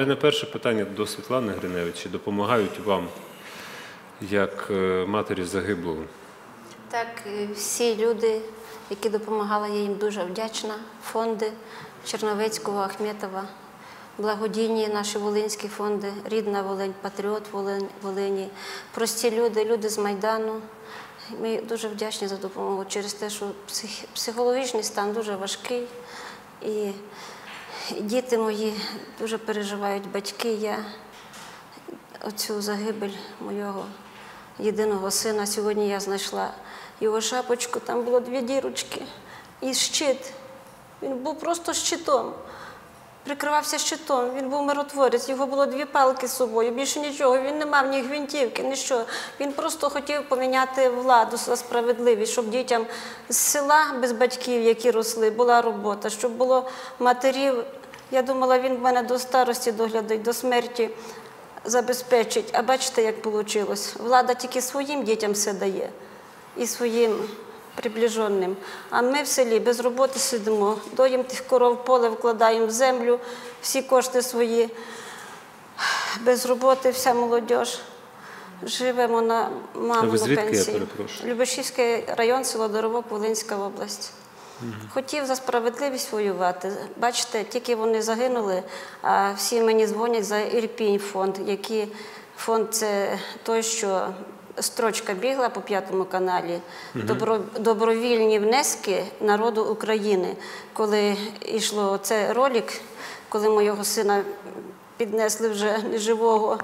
У мене перше питання до Світлани Гриневич. Допомагають вам як е, матері загиблого? Так, е, всі люди, які допомагали, я їм дуже вдячна. Фонди Черновецького, Ахметова, благодійні наші волинські фонди, Рідна Волинь, Патріот Волині, прості люди, люди з Майдану. Ми дуже вдячні за допомогу через те, що псих- психологічний стан дуже важкий. І діти мої дуже переживають, батьки. Я оцю загибель моєго єдиного сина. Сьогодні я знайшла його шапочку, там було дві дірочки і щит. Він був просто щитом. Прикривався щитом, він був миротворець, його було дві палки з собою, більше нічого. Він не мав ні гвинтівки, ні Він просто хотів поміняти владу за справедливість, щоб дітям з села без батьків, які росли, була робота, щоб було матерів. Я думала, він в мене до старості доглядить, до смерті забезпечить. А бачите, як вийшло. Влада тільки своїм дітям все дає і своїм приближеним. А ми в селі без роботи сидимо, доїм тих коров поле, вкладаємо в землю всі кошти свої. Без роботи вся молодь. Живемо на А ви мамину звідки, я пенсію. перепрошую? Любешівський район, село Доровок, Волинська область. Хотів за справедливість воювати. Бачите, тільки вони загинули, а всі мені дзвонять за Ірпінь фонд, який фонд це той, що строчка бігла по п'ятому каналі. Добро, добровільні внески народу України. Коли йшло це ролик, коли моєго сина піднесли вже неживого,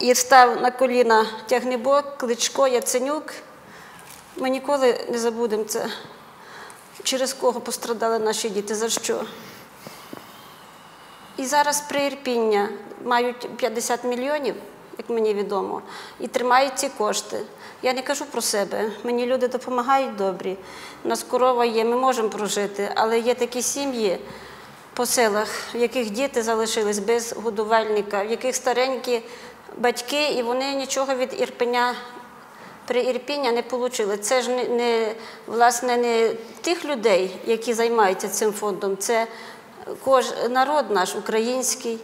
і став на коліна тягнебок, кличко, Яценюк. Ми ніколи не забудемо це. Через кого пострадали наші діти, за що? І зараз приірпіння мають 50 мільйонів, як мені відомо, і тримають ці кошти. Я не кажу про себе. Мені люди допомагають добрі. У нас корова є, ми можемо прожити, але є такі сім'ї по селах, в яких діти залишились без годувальника, в яких старенькі батьки, і вони нічого від Ірпеня при Ірпіня не отримали. Це ж не, не, власне не тих людей, які займаються цим фондом, це кож, народ наш український.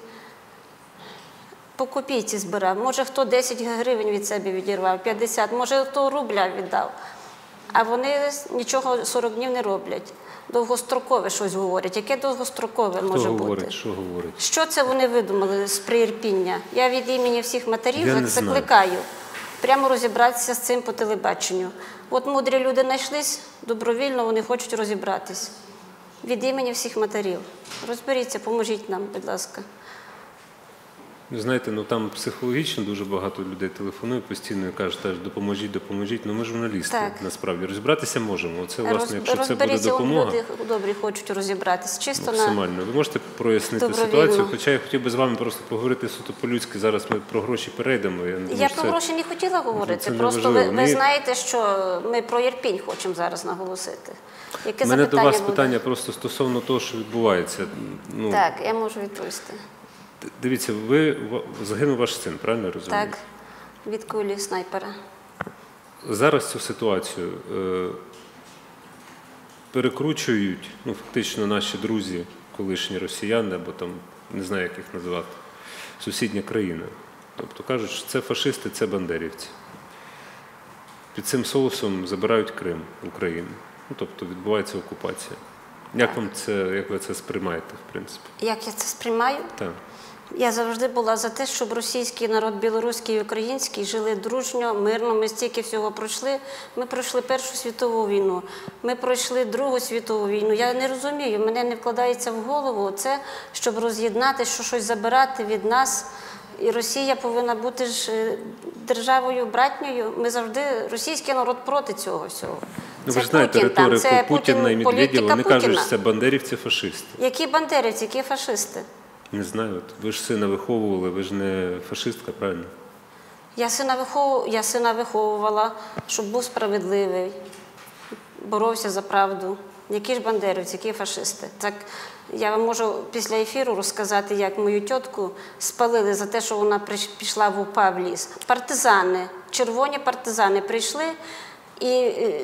По копійці збирав. Може, хто 10 гривень від себе відірвав, 50, може, хто рубля віддав. А вони нічого 40 днів не роблять. Довгострокове щось говорять. Яке довгострокове Хто може говорить, бути? що говорить? Що це вони видумали з приірпіння? Я від імені всіх матерів Я закликаю прямо розібратися з цим по телебаченню. От мудрі люди знайшлись, добровільно вони хочуть розібратись. Від імені всіх матерів. Розберіться, поможіть нам, будь ласка. Знаєте, ну там психологічно дуже багато людей телефонує постійно і кажуть, теж допоможіть, допоможіть. Ну ми журналісти, Так. насправді розібратися можемо. Оце, власне, Роз- якщо це буде допомога. люди добрі хочуть розібратись. Чисто на Максимально. Ви можете прояснити ситуацію, хоча я хотів би з вами просто поговорити суто по-людськи. Зараз ми про гроші перейдемо. Я, думаю, Я про це- гроші не хотіла говорити. це Просто ви, ви знаєте, що ми про Єрпінь хочемо зараз наголосити. Яке мене до вас буде? питання просто стосовно того, що відбувається. Ну, Так, я можу відповісти. Дивіться, ви загинув ваш син, правильно я розумію? Так, від кулі снайпера. Зараз цю ситуацію е, перекручують ну, фактично наші друзі, колишні росіяни, або там не знаю, як їх називати, сусідня країна. Тобто кажуть, що це фашисти, це бандерівці. Під цим соусом забирають Крим, Україну. Ну, тобто відбувається окупація. Як вам це, як ви це сприймаєте, в принципі? Як я це сприймаю? Так. Я завжди була за те, щоб російський народ, білоруський і український жили дружньо, мирно. Ми стільки всього пройшли. Ми пройшли Першу світову війну, ми пройшли Другу світову війну. Я не розумію, мене не вкладається в голову це, щоб роз'єднати, що щось забирати від нас. І Росія повинна бути ж е, державою братньою. Ми завжди російський народ проти цього всього. Ну, Це ви ж знаєте Путін, там, риторику це Путіна і Путін, Медведєва, політика вони кажуть, що це бандерівці фашисти. Які бандерівці, які фашисти? Не знаю, ви ж сина виховували, ви ж не фашистка, правильно? Я сина, вихову... я сина виховувала, щоб був справедливий, боровся за правду. Які ж бандерівці, які фашисти? Так я вам можу після ефіру розказати, як мою тітку спалили за те, що вона пішла в УПА в ліс. Партизани, червоні партизани прийшли і е,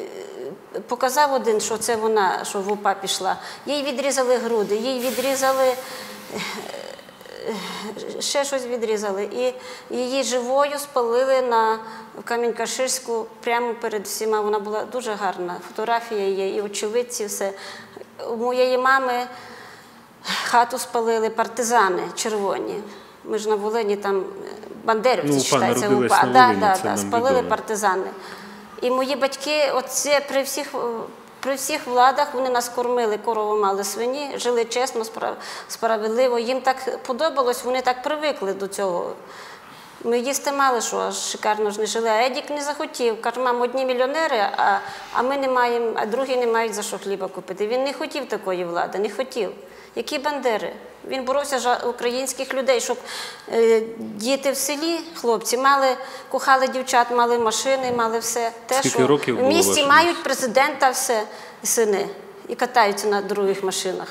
показав один, що це вона, що в УПА пішла. Їй відрізали груди, їй відрізали ще щось відрізали. І її живою спалили на Камінь-Каширську прямо перед всіма. Вона була дуже гарна. Фотографія є, і очевидці, все. У моєї мами хату спалили партизани червоні. Ми ж на Волині там е, бандерівці Ну, на Да, да, да, спалили партизани. І мої батьки, оце при всіх, е, при всіх владах вони нас кормили, корову мали свині, жили чесно, справедливо. Їм так подобалось, вони так привикли до цього. Ми їсти мали, що аж шикарно ж не жили. А Едік не захотів. Каже, мам, одні мільйонери, а, а ми не маємо, а другі не мають за що хліба купити. Він не хотів такої влади, не хотів. Які бандери? Він боровся за українських людей, щоб е, діти в селі, хлопці, мали, кохали дівчат, мали машини, мали все. Те, Скільки що років в місті вашим? мають президента, все, сини, і катаються на других машинах.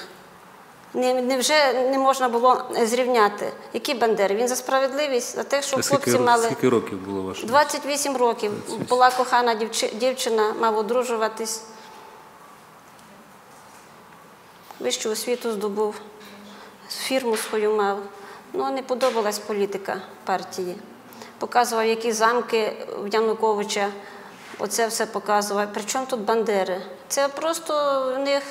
Не, невже не можна було зрівняти? Які бандери? Він за справедливість, за те, щоб А скільки, хлопці мали. скільки років було вашому? 28 років. Була кохана дівчи- дівчина, мав одружуватись. Вищу освіту здобув, фірму свою мав. Ну, не подобалась політика партії. Показував, які замки в Януковича. Оце все показував. Причому тут бандери? Це просто в них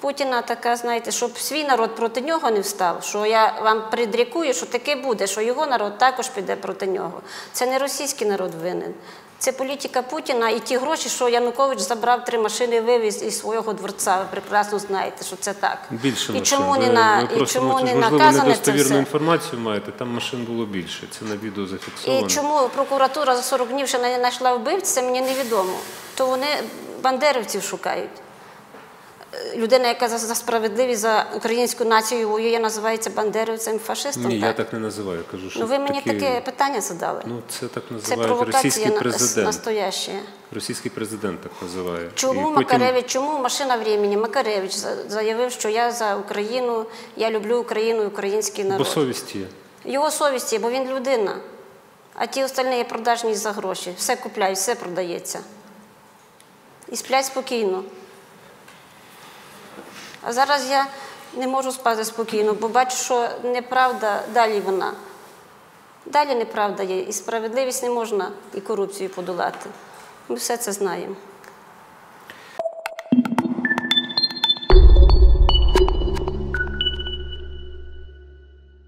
Путіна така, знаєте, щоб свій народ проти нього не встав, що я вам предрікую, що таке буде, що його народ також піде проти нього. Це не російський народ винен. Це політика Путіна і ті гроші, що Янукович забрав три машини, вивіз із свого дворця. Ви прекрасно знаєте, що це так. Більше і чому не на ви і чому не наказане це все? інформацію маєте, там машин було більше. Це на відео зафіксовано. І чому прокуратура за 40 днів ще не знайшла вбивця, мені невідомо. То вони бандерівців шукають. Е, Людина, яка за, за справедливість за українську націю воює, називається бандерівцем, фашистом. Ні, так? я так не називаю. Кажу, що ну ви мені такі... таке питання задали. Ну, це так це називають провокація російський президент. настояща. Російський президент так називає. Чому І потім- Макаревич, чому машина времени? Макаревич заявив, що я за Україну, я люблю Україну і український Бо народ. совість є. Його совісті, бо він людина. А ті остальні є продажні за гроші. Все купляють, все продається. І сплять спокійно. А зараз я не можу спати спокійно, бо бачу, що неправда далі вона. Далі неправда є, і справедливість не можна і корупцію подолати. Ми все це знаємо.